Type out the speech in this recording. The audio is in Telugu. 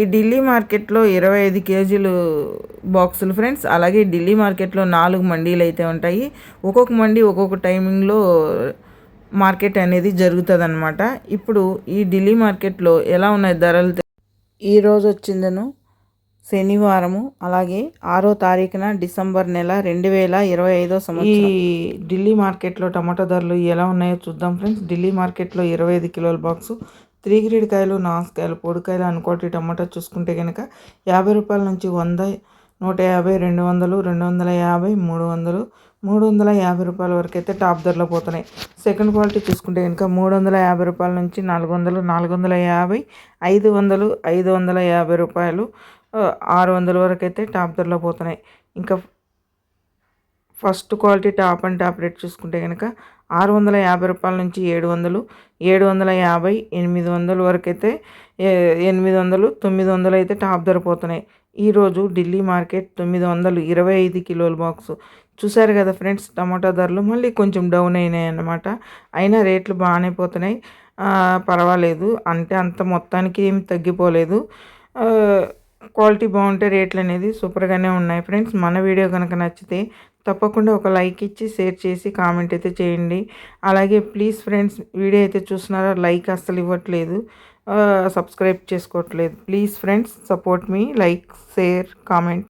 ఈ ఢిల్లీ మార్కెట్లో ఇరవై ఐదు కేజీలు బాక్సులు ఫ్రెండ్స్. అలాగే ఢిల్లీ మార్కెట్లో నాలుగు మండీలు అయితే ఉంటాయి. ఒక్కొక్క మండీ ఒక్కొక్క టైమింగ్లో మార్కెట్ అనేది జరుగుతుందన్నమాట. ఇప్పుడు ఈ ఢిల్లీ మార్కెట్లో ఎలా ఉన్నాయి ధరలు? ఈరోజు వచ్చిందను శనివారము. అలాగే ఆరో తారీఖున డిసెంబర్ నెల రెండు వేల ఇరవై ఐదో సంవత్సరం. ఈ ఢిల్లీ మార్కెట్లో టమాటో ధరలు ఎలా ఉన్నాయో చూద్దాం ఫ్రెండ్స్. ఢిల్లీ మార్కెట్లో ఇరవై ఐదు కిలోల బాక్సు త్రీ గ్రేడ్ కాయలు నాసుకాయలు పొడికాయలు అనుకోటి టమాటా చూసుకుంటే కనుక యాభై రూపాయల నుంచి వంద నూట యాభై రెండు వందలు రెండు వందల యాభై మూడు వందలు మూడు వందల యాభై రూపాయల వరకు అయితే టాప్ ధరలో పోతున్నాయి. సెకండ్ క్వాలిటీ చూసుకుంటే కనుక మూడు వందల యాభై రూపాయల నుంచి నాలుగు వందలు నాలుగు వందల యాభై ఐదు వందలు ఐదు వందల యాభై రూపాయలు ఆరు వందల వరకు అయితే టాప్ ధరలో పోతున్నాయి. ఇంకా first quality top and top rate చూసుకుంటే కనుక ఆరు వందల యాభై రూపాయల నుంచి ఏడు వందలు ఏడు వందల యాభై ఎనిమిది వందల వరకు అయితే ఎనిమిది వందలు తొమ్మిది వందలు అయితే టాప్ ధర పోతున్నాయి. ఈరోజు ఢిల్లీ మార్కెట్ తొమ్మిది వందలు ఇరవై ఐదు కిలోల బాక్సు. చూసారు కదా ఫ్రెండ్స్ టమాటా ధరలు మళ్ళీ కొంచెం డౌన్ అయినాయి అన్నమాట. అయినా రేట్లు బాగానే పోతున్నాయి. పర్వాలేదు. అంటే అంత మొత్తానికి ఏం తగ్గిపోలేదు. క్వాలిటీ బాగుంటే రేట్లు అనేది సూపర్గానే ఉన్నాయి. ఫ్రెండ్స్ మన వీడియో కనుక నచ్చితే తప్పకుండా ఒక లైక్ ఇచ్చి షేర్ చేసి కామెంట్ అయితే చేయండి. అలాగే ప్లీజ్ ఫ్రెండ్స్ వీడియో అయితే చూస్తున్నారా? లైక్ అస్సలు ఇవ్వట్లేదు. సబ్స్క్రైబ్ చేసుకోవట్లేదు. Please friends support me. Like share comment.